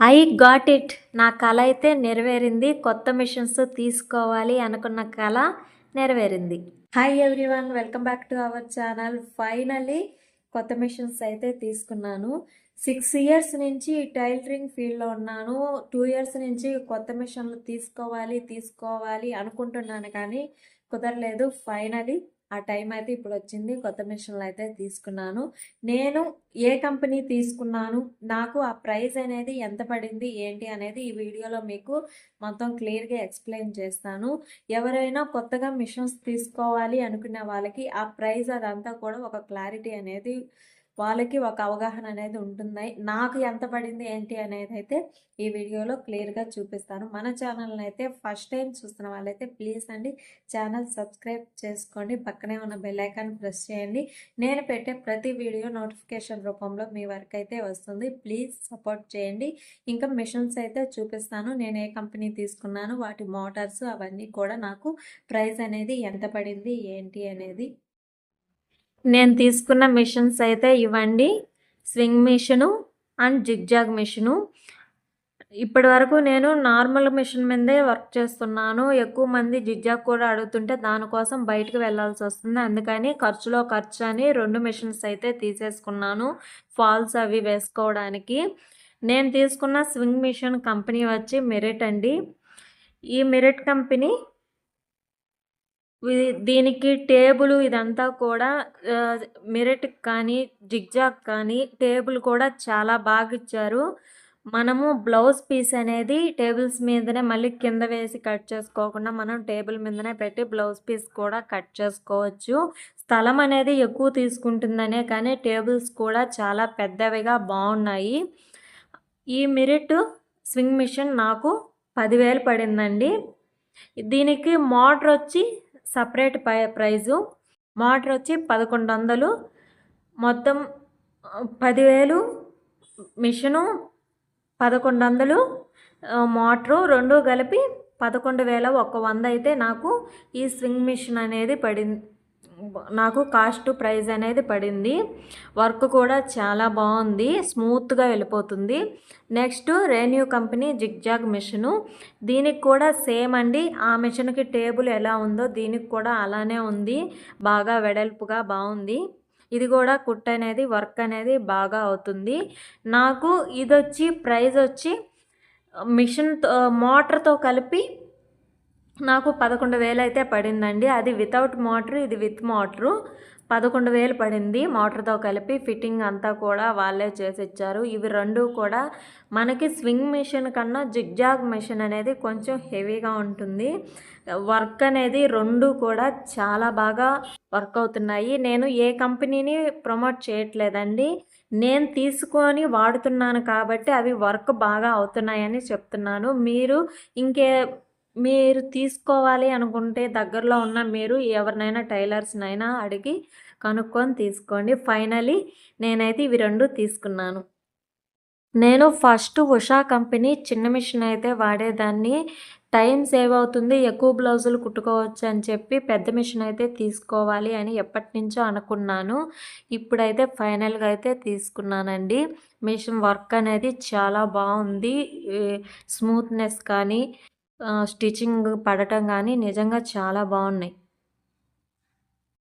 I got it. నా కళ అయితే నెరవేరింది. కొత్త మిషన్స్ తీసుకోవాలి అనుకున్న కళ నెరవేరింది. Hi everyone welcome back to our channel finally కొత్త మిషన్స్ అయితే తీసుకున్నాను. సిక్స్ ఇయర్స్ నుంచి టైలరింగ్ ఫీల్డ్లో ఉన్నాను. టూ ఇయర్స్ నుంచి కొత్త మిషన్లు తీసుకోవాలి తీసుకోవాలి అనుకుంటున్నాను కానీ కుదరలేదు. ఫైనలీ ఆ టైం అయితే ఇప్పుడు వచ్చింది కొత్త మిషన్లు అయితే తీసుకున్నాను. నేను ఏ కంపెనీ తీసుకున్నాను? నాకు ఆ ప్రైస్ అనేది ఎంత పడింది? ఏంటి అనేది ఈ వీడియోలో మీకు మొత్తం క్లియర్గా ఎక్స్ప్లెయిన్ చేస్తాను. ఎవరైనా కొత్తగా మిషన్స్ తీసుకోవాలి అనుకునే వాళ్ళకి ఆ ప్రైస్ అదంతా కూడా ఒక క్లారిటీ అనేది వాళ్ళకి ఒక అవగాహన అనేది ఉంటుంది నాకు ఎంత పడింది ఏంటి అనేది అయితే ఈ వీడియోలో క్లియర్గా చూపిస్తాను. మన ఛానల్ని అయితే ఫస్ట్ టైం చూస్తున్న వాళ్ళైతే ప్లీజ్ అండి ఛానల్ సబ్స్క్రైబ్ చేసుకోండి. పక్కనే ఉన్న బెల్లైకాన్ ప్రెస్ చేయండి. నేను పెట్టే ప్రతి వీడియో నోటిఫికేషన్ రూపంలో మీ వరకు అయితే వస్తుంది. ప్లీజ్ సపోర్ట్ చేయండి. ఇంకా మిషన్స్ అయితే చూపిస్తాను. నేను ఏ కంపెనీ తీసుకున్నాను వాటి మోటార్స్ అవన్నీ కూడా నాకు ప్రైస్ అనేది ఎంత పడింది ఏంటి అనేది నేను తీసుకున్న మిషన్స్ అయితే ఇవ్వండి. Swing machine and zigzag machine. ఇప్పటి వరకు నేను నార్మల్ మిషన్ మీదే వర్క్ చేస్తున్నాను. ఎక్కువ మంది జిగ్జాగ్ కూడా అడుగుతుంటే దానికోసం బయటకు వెళ్ళాల్సి వస్తుంది. అందుకని ఖర్చులో ఖర్చు అని రెండు మిషన్స్ అయితే తీసేసుకున్నాను. ఫాల్స్ అవి వేసుకోవడానికి. నేను తీసుకున్న స్వింగ్ మిషన్ కంపెనీ వచ్చి మెరిట్ అండి. ఈ మెరిట్ కంపెనీ దీనికి టేబుల్ ఇదంతా కూడా మెరిట్ కానీ జిగ్జాగ్ కానీ టేబుల్ కూడా చాలా బాగా ఇచ్చారు. మనము బ్లౌజ్ పీస్ అనేది టేబుల్స్ మీదనే మళ్ళీ కింద వేసి కట్ చేసుకోకుండా మనం టేబుల్ మీదనే పెట్టి బ్లౌజ్ పీస్ కూడా కట్ చేసుకోవచ్చు. స్థలం అనేది ఎక్కువ తీసుకుంటుందనే కానీ టేబుల్స్ కూడా చాలా పెద్దవిగా బాగున్నాయి. ఈ మిరిట్ స్వింగ్ మిషన్ నాకు పదివేలు పడిందండి. దీనికి మోటార్ వచ్చి సపరేట్ పై ప్రైజు. మోటార్ వచ్చి పదకొండు వందలు మొత్తం పదివేలు. మిషను పదకొండు వందలు మోటరు రెండు కలిపి పదకొండు వేల ఒక వంద అయితే నాకు ఈ స్వింగ్ మిషన్ అనేది పడింది. నాకు కాస్ట్ ప్రైస్ అనేది పడింది. వర్క్ కూడా చాలా బాగుంది. స్మూత్గా వెళ్ళిపోతుంది. Next renew company zigzag machine. దీనికి కూడా సేమ్ అండి. ఆ మిషన్కి టేబుల్ ఎలా ఉందో దీనికి కూడా అలానే ఉంది. బాగా వెడల్పుగా బాగుంది. ఇది కూడా కుట్ అనేది వర్క్ అనేది బాగా అవుతుంది. నాకు ఇది వచ్చి ప్రైస్ వచ్చి మిషన్తో మోటార్తో కలిపి నాకు పదకొండు వేలు అయితే పడిందండి. అది వితౌట్ మోటరు ఇది విత్ మోటరు పదకొండు వేలు పడింది. మోటార్తో కలిపి ఫిట్టింగ్ అంతా కూడా వాళ్ళే చేసి ఇచ్చారు. ఇవి రెండు కూడా మనకి స్వింగ్ మిషన్ కన్నా జిగ్జాగ్ మిషన్ అనేది కొంచెం హెవీగా ఉంటుంది. వర్క్ అనేది రెండు కూడా చాలా బాగా వర్క్ అవుతున్నాయి. నేను ఏ కంపెనీని ప్రమోట్ చేయట్లేదండి. నేను తీసుకొని వాడుతున్నాను కాబట్టి అవి వర్క్ బాగా అవుతున్నాయని చెప్తున్నాను. మీరు ఇంకే మీరు తీసుకోవాలి అనుకుంటే దగ్గరలో ఉన్న మీరు ఎవరినైనా టైలర్స్నైనా అడిగి కనుక్కొని తీసుకోండి. ఫైనలీ నేనైతే ఇవి రెండు తీసుకున్నాను. నేను ఫస్ట్ ఉషా కంపెనీ చిన్న మిషన్ అయితే వాడేదాన్ని. టైం సేవ్ అవుతుంది ఎక్కువ బ్లౌజులు కుట్టుకోవచ్చు అని చెప్పి పెద్ద మిషన్ అయితే తీసుకోవాలి అని ఎప్పటి నుంచో అనుకున్నాను. ఇప్పుడైతే ఫైనల్గా అయితే తీసుకున్నానండి. మిషన్ వర్క్ అనేది చాలా బాగుంది. స్మూత్నెస్ కానీ స్టిచ్చింగ్ పడటం కానీ నిజంగా చాలా బాగున్నాయి